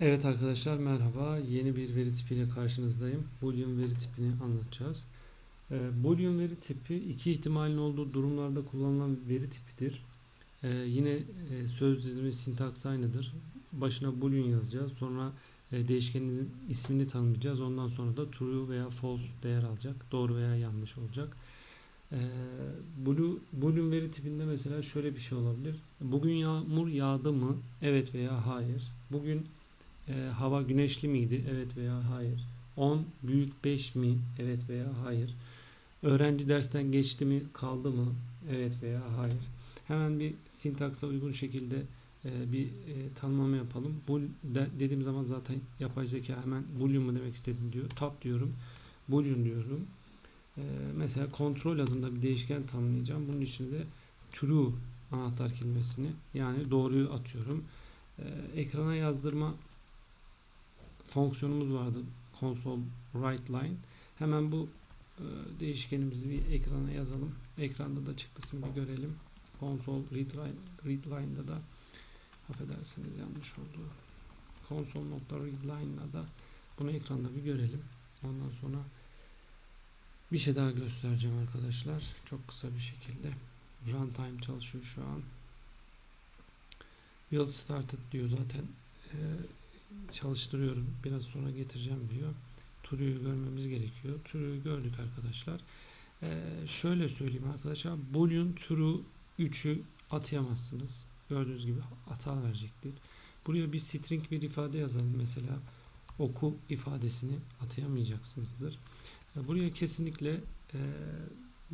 Evet arkadaşlar merhaba. Yeni bir veri tipiyle karşınızdayım. Boolean veri tipini anlatacağız. Ee, Boolean veri tipi iki ihtimalin olduğu durumlarda kullanılan veri tipidir. Ee, yine e, söz dizimi sintaksı aynıdır. Başına boolean yazacağız. Sonra e, değişkenin ismini tanımlayacağız. Ondan sonra da true veya false değer alacak. Doğru veya yanlış olacak. Ee, Blue, Boolean veri tipinde mesela şöyle bir şey olabilir. Bugün yağmur yağdı mı? Evet veya hayır. Bugün e, hava güneşli miydi? Evet veya hayır. 10 büyük 5 mi? Evet veya hayır. Öğrenci dersten geçti mi? Kaldı mı? Evet veya hayır. Hemen bir sintaksa uygun şekilde e, bir e, tanımlama yapalım. Bu de, dediğim zaman zaten yapay zeka hemen boolean mu demek istedim diyor. Tab diyorum. Boolean diyorum. E, mesela kontrol adında bir değişken tanımlayacağım. Bunun için de true anahtar kelimesini yani doğruyu atıyorum. E, ekrana yazdırma fonksiyonumuz vardı. Console write line. Hemen bu e, değişkenimizi bir ekrana yazalım. Ekranda da çıktısını bir görelim. Console read line, read line'da da affedersiniz yanlış oldu. Console.readline'da da bunu ekranda bir görelim. Ondan sonra bir şey daha göstereceğim arkadaşlar. Çok kısa bir şekilde. Runtime çalışıyor şu an. Build started diyor zaten. Ee, çalıştırıyorum. Biraz sonra getireceğim diyor. True'yu görmemiz gerekiyor. True'yu gördük arkadaşlar. Ee, şöyle söyleyeyim arkadaşlar. Boolean true 3'ü atayamazsınız. Gördüğünüz gibi hata verecektir. Buraya bir string bir ifade yazalım mesela. Oku ifadesini atayamayacaksınızdır. Ee, buraya kesinlikle e,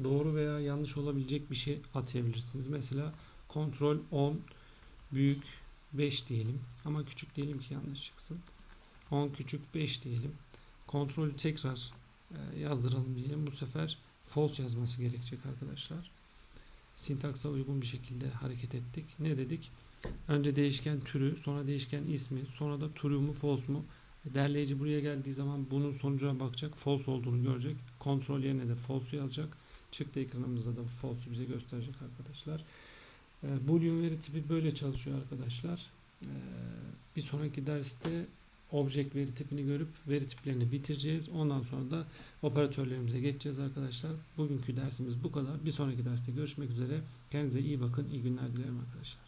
doğru veya yanlış olabilecek bir şey atayabilirsiniz. Mesela kontrol 10 büyük 5 diyelim. Ama küçük diyelim ki yanlış çıksın. 10 küçük 5 diyelim. Kontrolü tekrar e, yazdıralım diyelim. Bu sefer false yazması gerekecek arkadaşlar. Sintaksa uygun bir şekilde hareket ettik. Ne dedik? Önce değişken türü, sonra değişken ismi, sonra da true mu false mu? Derleyici buraya geldiği zaman bunun sonucuna bakacak. False olduğunu görecek. Kontrol yerine de false yazacak. Çıktı ekranımızda da false bize gösterecek arkadaşlar. E, Boolean veri tipi böyle çalışıyor arkadaşlar. E, bir sonraki derste object veri tipini görüp veri tiplerini bitireceğiz. Ondan sonra da operatörlerimize geçeceğiz arkadaşlar. Bugünkü dersimiz bu kadar. Bir sonraki derste görüşmek üzere. Kendinize iyi bakın. İyi günler dilerim arkadaşlar.